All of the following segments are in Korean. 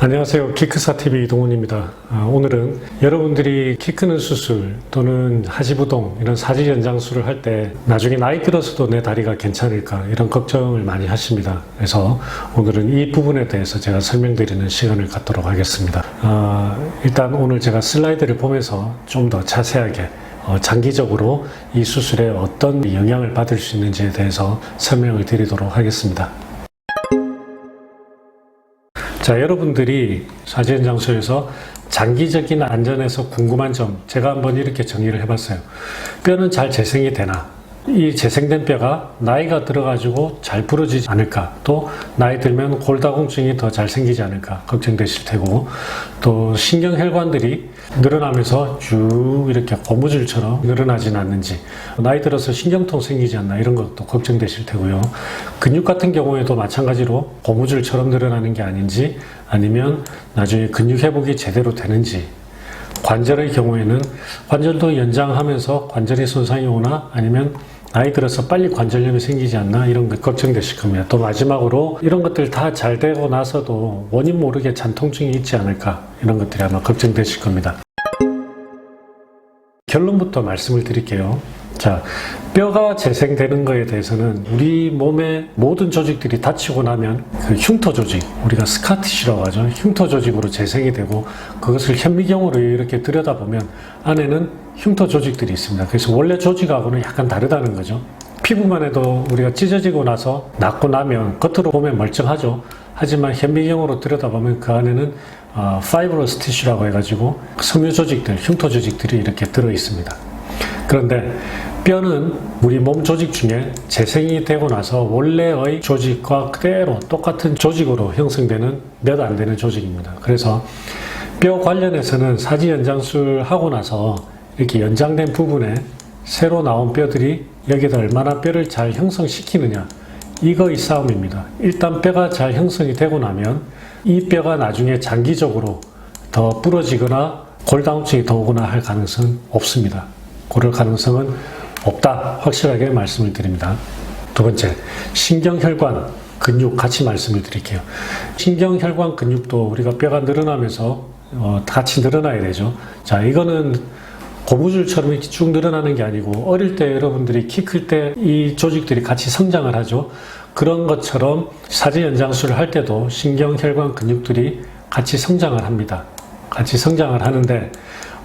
안녕하세요. 키크사 TV 이동훈입니다. 아, 오늘은 여러분들이 키 크는 수술 또는 하지부동 이런 사지 연장술을 할 때 나중에 나이 들어서도 내 다리가 괜찮을까 이런 걱정을 많이 하십니다. 그래서 오늘은 이 부분에 대해서 제가 설명드리는 시간을 갖도록 하겠습니다. 아, 일단 오늘 제가 슬라이드를 보면서 좀 더 자세하게 어, 장기적으로 이 수술에 어떤 영향을 받을 수 있는지에 대해서 설명을 드리도록 하겠습니다. 자, 여러분들이 사진 장소에서 장기적인 안전에서 궁금한 점, 제가 한번 이렇게 정리를 해봤어요. 뼈는 잘 재생이 되나? 이 재생된 뼈가 나이가 들어가지고 잘 부러지지 않을까? 또 나이 들면 골다공증이 더 잘 생기지 않을까? 걱정되실 테고, 또 신경혈관들이 늘어나면서 쭉 이렇게 고무줄처럼 늘어나진 않는지, 나이 들어서 신경통 생기지 않나? 이런 것도 걱정되실 테고요. 근육 같은 경우에도 마찬가지로 고무줄처럼 늘어나는 게 아닌지, 아니면 나중에 근육 회복이 제대로 되는지, 관절의 경우에는 관절도 연장하면서 관절의 손상이 오나 아니면 나이 들어서 빨리 관절염이 생기지 않나 이런 것 걱정되실 겁니다. 또 마지막으로 이런 것들 다 잘 되고 나서도 원인 모르게 잔통증이 있지 않을까 이런 것들이 아마 걱정되실 겁니다. 결론부터 말씀을 드릴게요. 자, 뼈가 재생되는 것에 대해서는 우리 몸의 모든 조직들이 다치고 나면 그 흉터 조직, 우리가 스카티시라고 하죠. 흉터 조직으로 재생이 되고 그것을 현미경으로 이렇게 들여다보면 안에는 흉터 조직들이 있습니다. 그래서 원래 조직하고는 약간 다르다는 거죠. 피부만 해도 우리가 찢어지고 나서 낫고 나면 겉으로 보면 멀쩡하죠. 하지만 현미경으로 들여다보면 그 안에는 어, 파이브러스 티슈라고 해가지고 섬유 조직들, 흉터 조직들이 이렇게 들어 있습니다. 그런데 뼈는 우리 몸 조직 중에 재생이 되고 나서 원래의 조직과 그대로 똑같은 조직으로 형성되는 몇 안 되는 조직입니다. 그래서 뼈 관련해서는 사지 연장술 하고 나서 이렇게 연장된 부분에 새로 나온 뼈들이 여기다 얼마나 뼈를 잘 형성시키느냐 이거의 싸움입니다. 일단 뼈가 잘 형성이 되고 나면 이 뼈가 나중에 장기적으로 더 부러지거나 골다공증이 더 오거나 할 가능성은 없습니다. 그럴 가능성은 없다. 확실하게 말씀을 드립니다. 두 번째, 신경혈관, 근육 같이 말씀을 드릴게요. 신경혈관 근육도 우리가 뼈가 늘어나면서 어, 같이 늘어나야 되죠. 자, 이거는 고무줄처럼 이렇게 쭉 늘어나는 게 아니고 어릴 때 여러분들이 키 클 때 이 조직들이 같이 성장을 하죠. 그런 것처럼 사지 연장술을 할 때도 신경혈관 근육들이 같이 성장을 합니다. 같이 성장을 하는데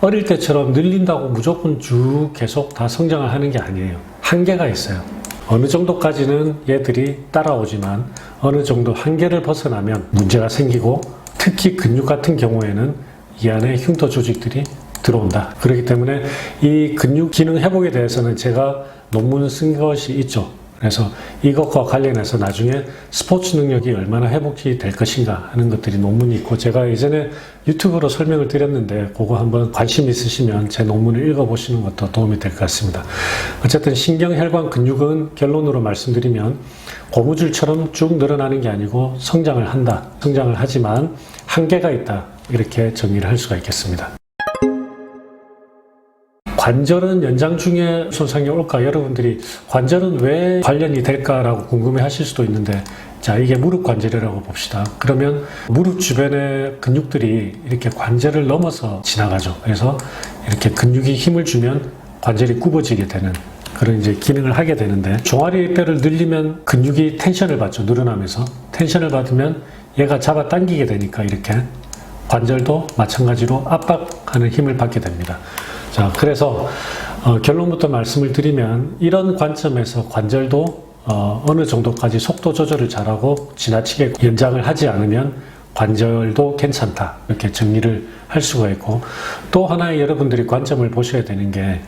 어릴 때처럼 늘린다고 무조건 쭉 계속 다 성장을 하는 게 아니에요. 한계가 있어요. 어느 정도까지는 얘들이 따라오지만 어느 정도 한계를 벗어나면 문제가 생기고 특히 근육 같은 경우에는 이 안에 흉터 조직들이 들어온다. 그렇기 때문에 이 근육 기능 회복에 대해서는 제가 논문을 쓴 것이 있죠. 그래서 이것과 관련해서 나중에 스포츠 능력이 얼마나 회복이 될 것인가 하는 것들이 논문이 있고 제가 예전에 유튜브로 설명을 드렸는데 그거 한번 관심 있으시면 제 논문을 읽어보시는 것도 도움이 될 것 같습니다. 어쨌든 신경혈관 근육은 결론으로 말씀드리면 고무줄처럼 쭉 늘어나는 게 아니고 성장을 한다. 성장을 하지만 한계가 있다. 이렇게 정리를 할 수가 있겠습니다. 관절은 연장 중에 손상이 올까? 여러분들이 관절은 왜 관련이 될까라고 궁금해 하실 수도 있는데, 자, 이게 무릎 관절이라고 봅시다. 그러면 무릎 주변의 근육들이 이렇게 관절을 넘어서 지나가죠. 그래서 이렇게 근육이 힘을 주면 관절이 굽어지게 되는 그런 이제 기능을 하게 되는데, 종아리 뼈를 늘리면 근육이 텐션을 받죠. 늘어나면서. 텐션을 받으면 얘가 잡아 당기게 되니까 이렇게 관절도 마찬가지로 압박하는 힘을 받게 됩니다. 자, 그래서 어, 결론부터 말씀을 드리면 이런 관점에서 관절도 어, 어느 정도까지 속도 조절을 잘하고 지나치게 연장을 하지 않으면 관절도 괜찮다. 이렇게 정리를 할 수가 있고 또 하나의 여러분들이 관점을 보셔야 되는 게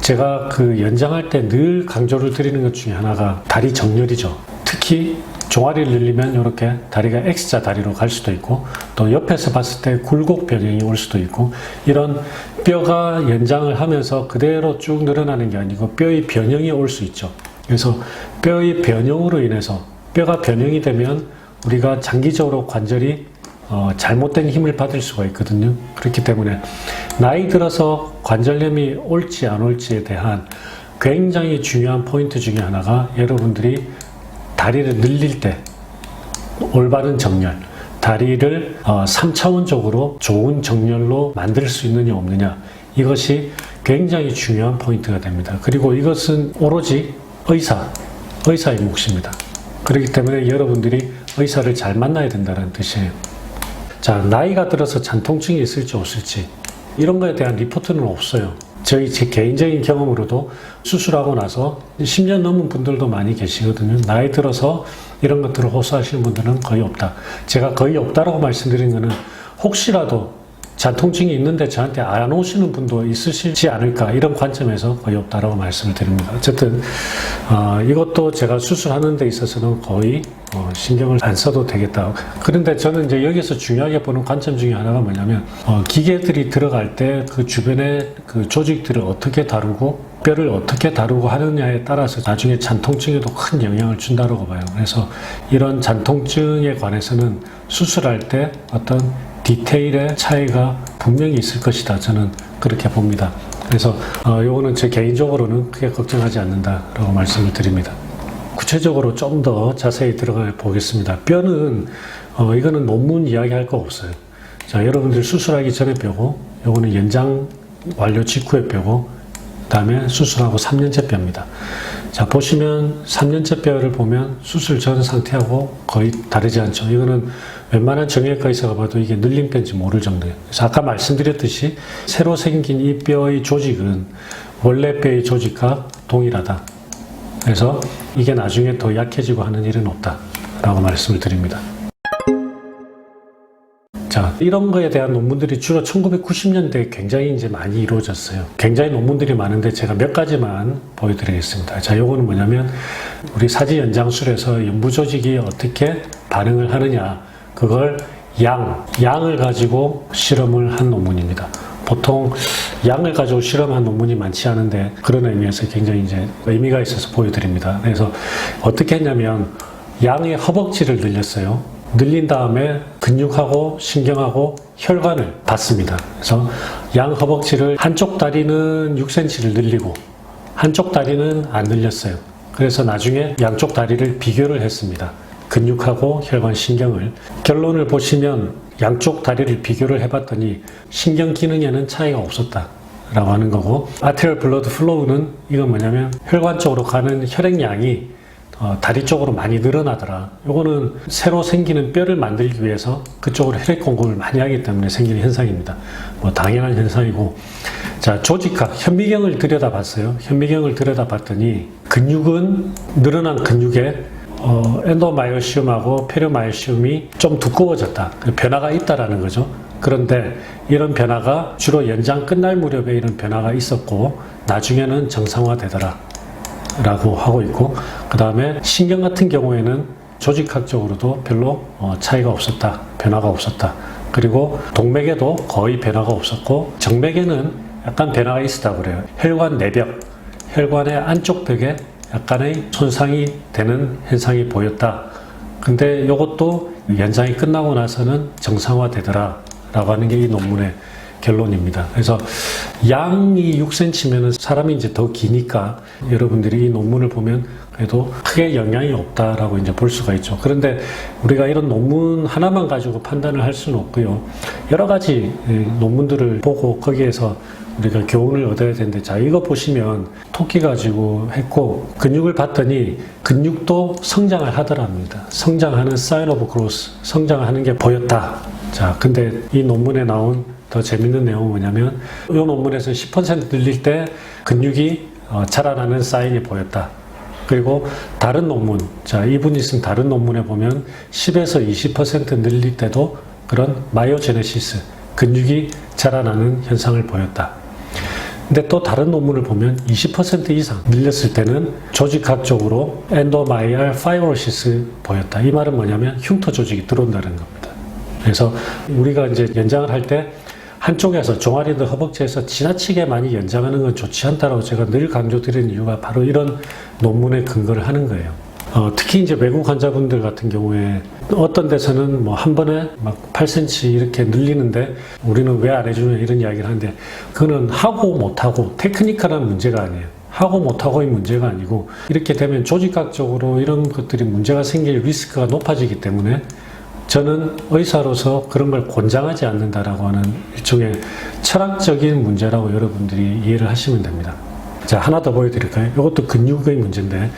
제가 그 연장할 때 늘 강조를 드리는 것 중에 하나가 다리 정렬이죠. 특히 종아리를 늘리면 이렇게 다리가 X자 다리로 갈 수도 있고 또 옆에서 봤을 때 굴곡 변형이 올 수도 있고 이런 뼈가 연장을 하면서 그대로 쭉 늘어나는 게 아니고 뼈의 변형이 올 수 있죠. 그래서 뼈의 변형으로 인해서 뼈가 변형이 되면 우리가 장기적으로 관절이 어, 잘못된 힘을 받을 수가 있거든요. 그렇기 때문에 나이 들어서 관절염이 올지 안 올지에 대한 굉장히 중요한 포인트 중에 하나가 여러분들이 다리를 늘릴 때 올바른 정렬, 다리를 어, 3차원적으로 좋은 정렬로 만들 수 있느냐 없느냐 이것이 굉장히 중요한 포인트가 됩니다. 그리고 이것은 오로지 의사, 의사의 몫입니다. 그렇기 때문에 여러분들이 의사를 잘 만나야 된다는 뜻이에요. 자, 나이가 들어서 잔통증이 있을지 없을지 이런 거에 대한 리포트는 없어요. 저희 제 개인적인 경험으로도 수술하고 나서 10년 넘은 분들도 많이 계시거든요. 나이 들어서 이런 것들을 호소하시는 분들은 거의 없다. 제가 거의 없다라고 말씀드린 거는 혹시라도 잔통증이 있는데 저한테 안 오시는 분도 있으시지 않을까 이런 관점에서 거의 없다라고 말씀을 드립니다. 어쨌든 어, 이것도 제가 수술하는 데 있어서는 거의 어, 신경을 안 써도 되겠다. 그런데 저는 이제 여기서 중요하게 보는 관점 중에 하나가 뭐냐면 어, 기계들이 들어갈 때 그 주변의 그 조직들을 어떻게 다루고 뼈를 어떻게 다루고 하느냐에 따라서 나중에 잔통증에도 큰 영향을 준다고 봐요. 그래서 이런 잔통증에 관해서는 수술할 때 어떤 디테일의 차이가 분명히 있을 것이다. 저는 그렇게 봅니다. 그래서 어, 요거는 제 개인적으로는 크게 걱정하지 않는다라고 말씀을 드립니다. 구체적으로 좀 더 자세히 들어가 보겠습니다. 뼈는 어, 이거는 논문 이야기할 거 없어요. 자, 여러분들 수술하기 전에 뼈고, 요거는 연장 완료 직후의 뼈고, 그 다음에 수술하고 3년째 뼈입니다. 자, 보시면 3년째 뼈를 보면 수술 전 상태하고 거의 다르지 않죠. 이거는 웬만한 정형외과 의사가 봐도 이게 늘린 뼈인지 모를 정도예요. 그래서 아까 말씀드렸듯이 새로 생긴 이 뼈의 조직은 원래 뼈의 조직과 동일하다. 그래서 이게 나중에 더 약해지고 하는 일은 없다라고 말씀을 드립니다. 자, 이런 거에 대한 논문들이 주로 1990년대에 굉장히 이제 많이 이루어졌어요. 굉장히 논문들이 많은데 제가 몇 가지만 보여드리겠습니다. 자, 요거는 뭐냐면 우리 사지 연장술에서 연부 조직이 어떻게 반응을 하느냐, 그걸 양, 양을 가지고 실험을 한 논문입니다. 보통 양을 가지고 실험한 논문이 많지 않은데 그런 의미에서 굉장히 이제 의미가 있어서 보여드립니다. 그래서 어떻게 했냐면 양의 허벅지를 늘렸어요. 늘린 다음에 근육하고 신경하고 혈관을 봤습니다. 그래서 양 허벅지를 한쪽 다리는 6cm를 늘리고 한쪽 다리는 안 늘렸어요. 그래서 나중에 양쪽 다리를 비교를 했습니다. 근육하고 혈관 신경을 결론을 보시면 양쪽 다리를 비교를 해봤더니 신경 기능에는 차이가 없었다. 라고 하는 거고 아테리얼 블러드 플로우는 이건 뭐냐면 혈관 쪽으로 가는 혈액량이 어, 다리 쪽으로 많이 늘어나더라. 요거는 새로 생기는 뼈를 만들기 위해서 그쪽으로 혈액 공급을 많이 하기 때문에 생기는 현상입니다. 뭐 당연한 현상이고 자 조직학 현미경을 들여다봤어요. 현미경을 들여다봤더니 근육은 늘어난 근육에 어, 엔도마이오시움하고 페리오마이오시움이 좀 두꺼워졌다. 그 변화가 있다라는 거죠. 그런데 이런 변화가 주로 연장 끝날 무렵에 이런 변화가 있었고 나중에는 정상화되더라. 라고 하고 있고 그 다음에 신경 같은 경우에는 조직학적으로도 별로 어, 차이가 없었다. 변화가 없었다. 그리고 동맥에도 거의 변화가 없었고 정맥에는 약간 변화가 있었다고 그래요. 혈관 내벽, 혈관의 안쪽 벽에 약간의 손상이 되는 현상이 보였다. 근데 이것도 연장이 끝나고 나서는 정상화되더라. 라고 하는 게 이 논문의 결론입니다. 그래서 양이 6cm면 사람이 이제 더 기니까 여러분들이 이 논문을 보면 그래도 크게 영향이 없다라고 이제 볼 수가 있죠. 그런데 우리가 이런 논문 하나만 가지고 판단을 할 수는 없고요. 여러 가지 논문들을 보고 거기에서 우리가 교훈을 얻어야 되는데 자 이거 보시면 토끼 가지고 했고 근육을 봤더니 근육도 성장을 하더랍니다. 성장하는 사인 오브 그로스 성장하는 게 보였다. 자 근데 이 논문에 나온 더 재밌는 내용은 뭐냐면 이 논문에서 10% 늘릴 때 근육이 어, 자라나는 사인이 보였다. 그리고 다른 논문, 자 이분이 쓴 다른 논문에 보면 10에서 20% 늘릴 때도 그런 마이오제네시스, 근육이 자라나는 현상을 보였다. 근데 또 다른 논문을 보면 20% 이상 늘렸을 때는 조직학적으로 엔도마이알 파이브로시스 보였다. 이 말은 뭐냐면 흉터 조직이 들어온다는 겁니다. 그래서 우리가 이제 연장을 할 때 한쪽에서 종아리나 허벅지에서 지나치게 많이 연장하는 건 좋지 않다라고 제가 늘 강조드리는 이유가 바로 이런 논문에 근거를 하는 거예요. 어, 특히 이제 외국 환자분들 같은 경우에 어떤 데서는 뭐 한 번에 막 8cm 이렇게 늘리는데 우리는 왜 안 해주냐 이런 이야기를 하는데 그거는 하고 못하고 테크니컬한 문제가 아니에요. 하고 못하고의 문제가 아니고 이렇게 되면 조직학적으로 이런 것들이 문제가 생길 리스크가 높아지기 때문에 저는 의사로서 그런 걸 권장하지 않는다라고 하는 일종의 철학적인 문제라고 여러분들이 이해를 하시면 됩니다. 자, 하나 더 보여드릴까요? 이것도 근육의 문제인데,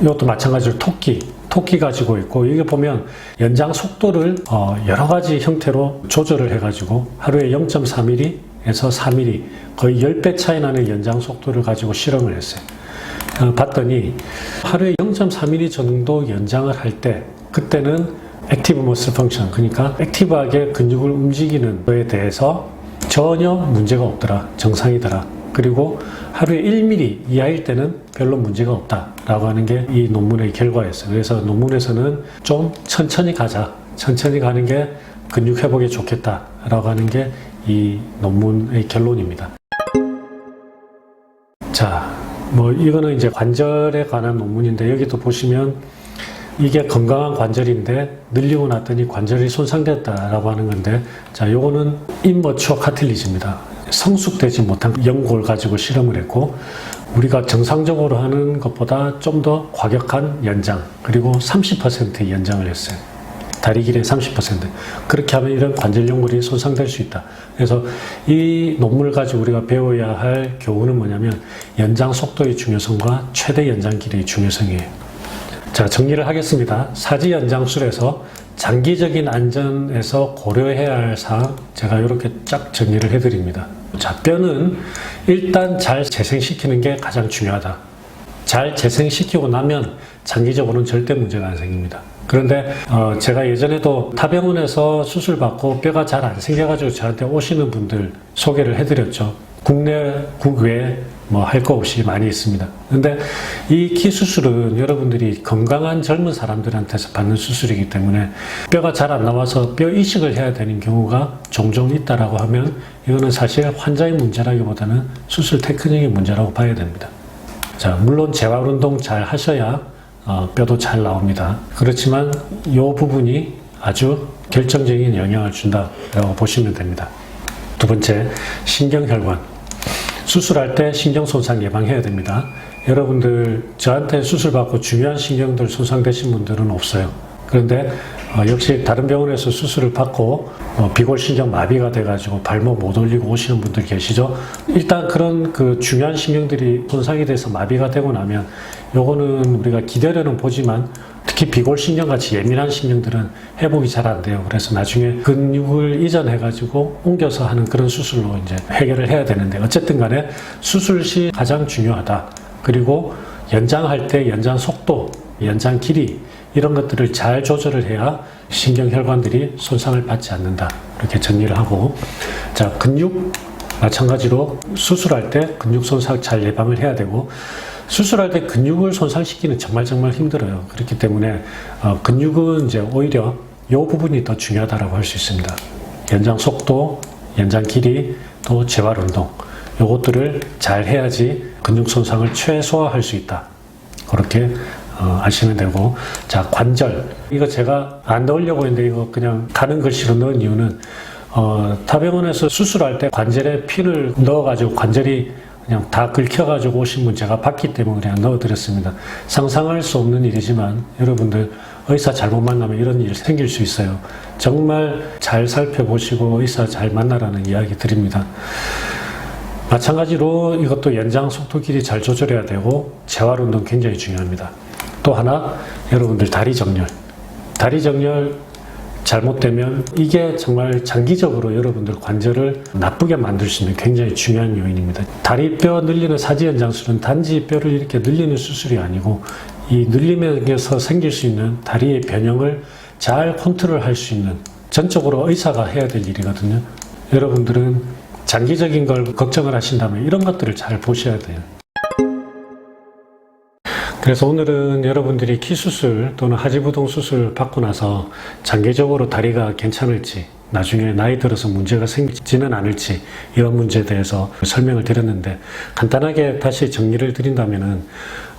이것도 마찬가지로 토끼, 토끼 가지고 있고, 이게 보면 연장 속도를 어, 여러 가지 형태로 조절을 해가지고 하루에 0.3mm에서 4mm, 거의 10배 차이 나는 연장 속도를 가지고 실험을 했어요. 어, 봤더니 하루에 0.3mm 정도 연장을 할 때, 그때는 액티브 머슬 펑션, 그러니까 액티브하게 근육을 움직이는 거에 대해서 전혀 문제가 없더라. 정상이더라. 그리고 하루에 1mm 이하일 때는 별로 문제가 없다 라고 하는 게 이 논문의 결과였어요. 그래서 논문에서는 좀 천천히 가자. 천천히 가는 게 근육 회복에 좋겠다 라고 하는 게 이 논문의 결론입니다. 자, 뭐 이거는 이제 관절에 관한 논문인데 여기도 보시면 이게 건강한 관절인데 늘리고 났더니 관절이 손상됐다라고 하는 건데 자 요거는 인머추어 카틸리지입니다. 성숙되지 못한 연골 가지고 실험을 했고 우리가 정상적으로 하는 것보다 좀 더 과격한 연장 그리고 30% 연장을 했어요. 다리 길의 30% 그렇게 하면 이런 관절 연골이 손상될 수 있다. 그래서 이 논문을 가지고 우리가 배워야 할 교훈은 뭐냐면 연장 속도의 중요성과 최대 연장 길이의 중요성이에요. 자, 정리를 하겠습니다. 사지 연장술에서 장기적인 안전에서 고려해야 할 사항 제가 이렇게 쫙 정리를 해드립니다. 자, 뼈는 일단 잘 재생시키는 게 가장 중요하다. 잘 재생시키고 나면 장기적으로는 절대 문제가 안 생깁니다. 그런데 어, 제가 예전에도 타병원에서 수술 받고 뼈가 잘 안 생겨가지고 저한테 오시는 분들 소개를 해드렸죠. 국내 국외 뭐 할 거 없이 많이 있습니다. 근데 이 키 수술은 여러분들이 건강한 젊은 사람들한테서 받는 수술이기 때문에 뼈가 잘 안 나와서 뼈 이식을 해야 되는 경우가 종종 있다라고 하면 이거는 사실 환자의 문제라기보다는 수술 테크닉의 문제라고 봐야 됩니다. 자, 물론 재활 운동 잘 하셔야 어, 뼈도 잘 나옵니다. 그렇지만 이 부분이 아주 결정적인 영향을 준다라고 보시면 됩니다. 두 번째, 신경혈관. 수술할 때 신경 손상 예방해야 됩니다. 여러분들 저한테 수술 받고 중요한 신경들 손상되신 분들은 없어요. 그런데 어, 역시 다른 병원에서 수술을 받고 어, 비골신경 마비가 돼가지고 발목 못 올리고 오시는 분들 계시죠. 일단 그런 그 중요한 신경들이 손상이 돼서 마비가 되고 나면 요거는 우리가 기다려는 보지만 특히 비골신경 같이 예민한 신경들은 회복이 잘 안 돼요. 그래서 나중에 근육을 이전해가지고 옮겨서 하는 그런 수술로 이제 해결을 해야 되는데 어쨌든 간에 수술 시 가장 중요하다. 그리고 연장할 때 연장 속도, 연장 길이 이런 것들을 잘 조절을 해야 신경혈관들이 손상을 받지 않는다. 이렇게 정리를 하고 자 근육 마찬가지로 수술할 때 근육 손상 잘 예방을 해야 되고 수술할 때 근육을 손상시키는 정말 정말 힘들어요. 그렇기 때문에 어, 근육은 이제 오히려 이 부분이 더 중요하다고 할 수 있습니다. 연장 속도, 연장 길이, 또 재활 운동 요것들을 잘 해야지 근육 손상을 최소화할 수 있다. 그렇게 어, 아시면 되고 자 관절 이거 제가 안 넣으려고 했는데 이거 그냥 가는 글씨로 넣은 이유는 어, 타병원에서 수술할 때 관절에 피를 넣어가지고 관절이 그냥 다 긁혀가지고 오신 분 제가 봤기 때문에 그냥 넣어드렸습니다. 상상할 수 없는 일이지만 여러분들 의사 잘못 만나면 이런 일 생길 수 있어요. 정말 잘 살펴보시고 의사 잘 만나라는 이야기 드립니다. 마찬가지로 이것도 연장 속도 길이 잘 조절해야 되고 재활 운동 굉장히 중요합니다. 또 하나 여러분들 다리 정렬. 다리 정렬 잘못되면 이게 정말 장기적으로 여러분들 관절을 나쁘게 만들 수 있는 굉장히 중요한 요인입니다. 다리뼈 늘리는 사지 연 장술은 단지 뼈를 이렇게 늘리는 수술이 아니고 이 늘림에서 생길 수 있는 다리의 변형을 잘 컨트롤 할 수 있는 전적으로 의사가 해야 될 일이거든요. 여러분들은 장기적인 걸 걱정을 하신다면 이런 것들을 잘 보셔야 돼요. 그래서 오늘은 여러분들이 키 수술 또는 하지부동 수술 받고 나서 장기적으로 다리가 괜찮을지 나중에 나이 들어서 문제가 생기지는 않을지 이런 문제에 대해서 설명을 드렸는데 간단하게 다시 정리를 드린다면은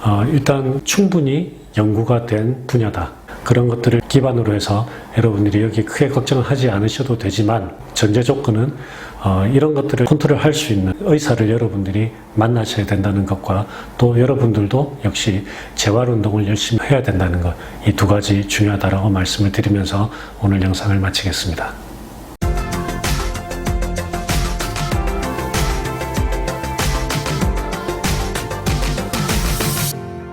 어, 일단 충분히 연구가 된 분야다. 그런 것들을 기반으로 해서 여러분들이 여기 크게 걱정을 하지 않으셔도 되지만 전제 조건은 어, 이런 것들을 컨트롤 할 수 있는 의사를 여러분들이 만나셔야 된다는 것과 또 여러분들도 역시 재활 운동을 열심히 해야 된다는 것 이 두 가지 중요하다라고 말씀을 드리면서 오늘 영상을 마치겠습니다.